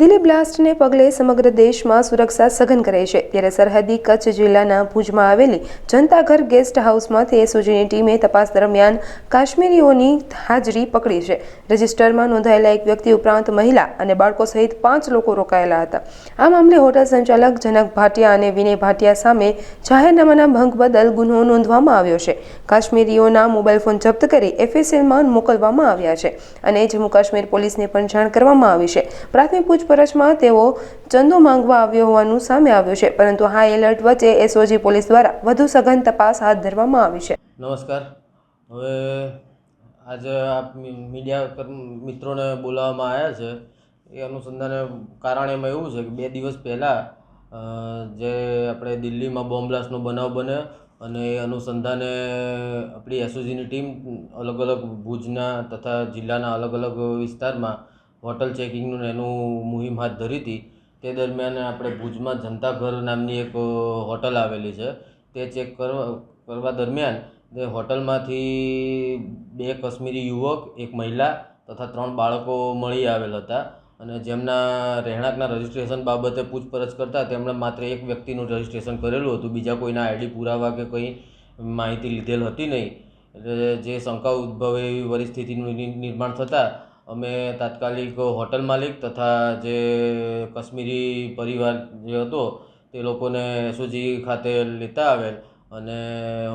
દિલ્હી બ્લાસ્ટને પગલે સમગ્ર દેશમાં સુરક્ષા સઘન કરાઈ છે. ત્યારે સરહદી કચ્છ જિલ્લાના ભુજમાં આવેલી જનતાઘર ગેસ્ટ હાઉસમાંથી એસઓજીની ટીમે તપાસ દરમિયાન કાશ્મીરીઓની હાજરી પકડી છે. રજિસ્ટરમાં નોંધાયેલા એક વ્યક્તિ ઉપરાંત મહિલા અને બાળકો સહિત પાંચ લોકો રોકાયેલા હતા. આ મામલે હોટલ સંચાલક જનક ભાટિયા અને વિનય ભાટિયા સામે જાહેરનામાના ભંગ બદલ ગુનો નોંધવામાં આવ્યો છે. કાશ્મીરીઓના મોબાઈલ ફોન જપ્ત કરી એફએસએલમાં મોકલવામાં આવ્યા છે અને જમ્મુ કાશ્મીર પોલીસને પણ જાણ કરવામાં આવી છે. પ્રાથમિક પૂછપરછમાં તેઓ ચંદો માંગવા આવ્યો હોવાનું સામે આવ્યું છે. પરંતુ હાઈ એલર્ટ વચ્ચે એસઓજી પોલીસ દ્વારા વધુ સઘન તપાસ હાથ ધરવામાં આવી છે. નમસ્કાર. હવે આજે આ મીડિયા મિત્રોને બોલાવવામાં આવ્યા છે. એ અનુસંધાને કારણ એમાં એવું છે કે બે દિવસ પહેલાં જે આપણે દિલ્હીમાં બોમ્બ બ્લાસ્ટનો બનાવ બન્યો અને એ અનુસંધાને આપણી એસઓજીની ટીમ અલગ અલગ ભુજના તથા જિલ્લાના અલગ અલગ વિસ્તારમાં હોટલ ચેકિંગનું એનું મુહિમ હાથ ધરી હતી. તે દરમિયાન આપણે ભુજમાં જનતા ઘર નામની એક હોટલ આવેલી છે. તે ચેક કરવા કરવા દરમિયાન તે હોટલમાંથી બે કાશ્મીરી યુવક, એક મહિલા તથા ત્રણ બાળકો મળી આવેલ હતા અને જેમના રહેણાંકના રજિસ્ટ્રેશન બાબતે પૂછપરછ કરતાં તેમણે માત્ર એક વ્યક્તિનું રજિસ્ટ્રેશન કરેલું હતું. બીજા કોઈના આઈડી પુરાવા કે કંઈ માહિતી લીધેલ હતી નહીં. એટલે જે શંકા ઉદ્ભવે એવી પરિસ્થિતિનું નિર્માણ થતાં અમે તાત્કાલિક હોટલ માલિક તથા જે કાશ્મીરી પરિવાર જે હતો, તે લોકોને એસઓજી ખાતે લેતા આવેલ અને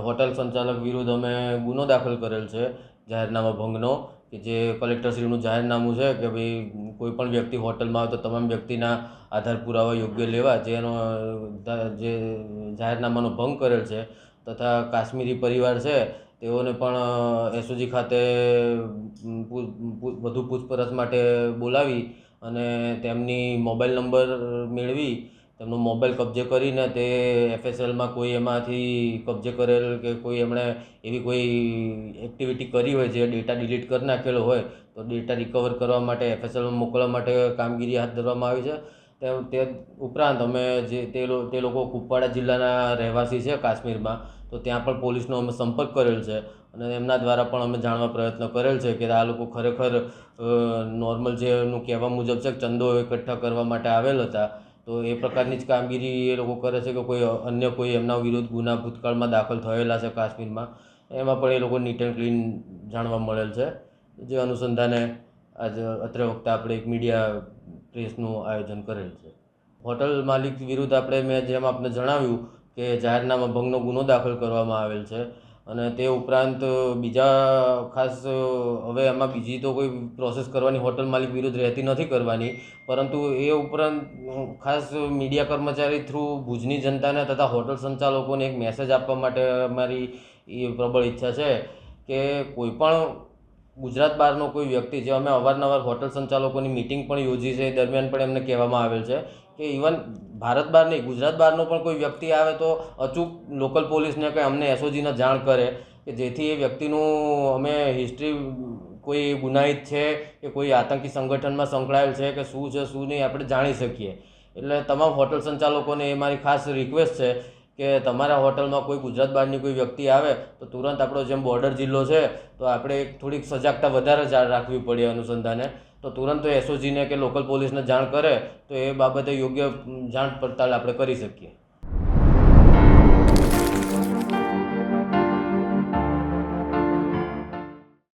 હોટલ સંચાલક વિરુદ્ધ અમે ગુનો દાખલ કરેલ છે, જાહેરનામા ભંગનો, કે જે કલેક્ટરશ્રીનું જાહેરનામું છે કે ભાઈ કોઈપણ વ્યક્તિ હોટલમાં આવે તો તમામ વ્યક્તિના આધાર પુરાવા યોગ્ય લેવા, જેનો, જે જાહેરનામાનો ભંગ કરેલ છે, તથા કાશ્મીરી પરિવાર છે તેઓને પણ એસઓજી ખાતે વધુ પૂછપરછ માટે બોલાવી અને તેમની મોબાઈલ નંબર મેળવી, તેમનો મોબાઈલ કબજે કરીને તે એફએસએલમાં કોઈ એમાંથી કબજે કરેલ કે કોઈ એમણે એવી કોઈ એક્ટિવિટી કરી હોય જે ડેટા ડિલીટ કરી નાખેલો હોય, તો ડેટા રિકવર કરવા માટે, એફએસએલમાં મોકલવા માટે કામગીરી હાથ ધરવામાં આવી છે. તે તે ઉપરાંત અમે જે, તે તે લોકો કુપવાડા જિલ્લાના રહેવાસી છે કાશ્મીરમાં, તો ત્યાં પણ પોલીસનો અમે સંપર્ક કરેલ છે અને એમના દ્વારા પણ અમે જાણવા પ્રયત્ન કરેલ છે કે આ લોકો ખરેખર નોર્મલ જે એમનું કહેવા મુજબ છે ચંદો એકઠા કરવા માટે આવેલ હતા, તો એ પ્રકારની જ કામગીરી એ લોકો કરે છે કે કોઈ અન્ય કોઈ એમના વિરુદ્ધ ગુના ભૂતકાળમાં દાખલ થયેલા છે કાશ્મીરમાં, એમાં પણ એ લોકો નીટ એન્ડ ક્લીન જાણવા મળેલ છે. જે અનુસંધાને આજે અત્રે વખતે આપણે એક મીડિયા પ્રેસનું આયોજન કરેલ છે. હોટલ માલિક વિરુદ્ધ આપણે મેં જેમ આપને જણાવ્યું કે જાહેરનામા ભંગનો ગુનો દાખલ કરવામાં આવેલ છે અને તે ઉપરાંત બીજા ખાસ, હવે એમાં બીજી તો કોઈ પ્રોસેસ કરવાની હોટલ માલિક વિરુદ્ધ રહેતી નથી કરવાની, પરંતુ એ ઉપરાંત ખાસ મીડિયા કર્મચારી થ્રુ ભુજની જનતાને તથા હોટલ સંચાલકોને એક મેસેજ આપવા માટે અમારી એ પ્રબળ ઈચ્છા છે કે કોઈ પણ ગુજરાત બહારનો કોઈ વ્યક્તિ, જે અમે અવારનવાર હોટલ સંચાલકોની મિટિંગ પણ યોજી છે, એ દરમિયાન પણ એમને કહેવામાં આવેલ છે કે ઇવન ભારત બહાર નહીં, ગુજરાત બહારનો પણ કોઈ વ્યક્તિ આવે તો અચૂક લોકલ પોલીસને કે અમને એસઓજીને જાણ કરે કે જેથી એ વ્યક્તિનું અમે હિસ્ટ્રી કોઈ ગુનાહિત છે કે કોઈ આતંકી સંગઠનમાં સંકળાયેલ છે કે શું છે, શું નહીં, આપણે જાણી શકીએ. એટલે તમામ હોટલ સંચાલકોને એ મારી ખાસ રિક્વેસ્ટ છે કે તમારા હોટલમાં કોઈ ગુજરાત બહારની કોઈ વ્યક્તિ આવે, તો તુરંત આપણો જેમ બોર્ડર જિલ્લો છે, તો આપણે એક થોડીક સજાગતા વધારે રાખવી પડે અનુસંધાને. તો તુરંત એસઓજીને કે લોકલ પોલીસને જાણ કરે, તો એ બાબતે યોગ્ય જાણ પડતાલ આપણે કરી શકીએ.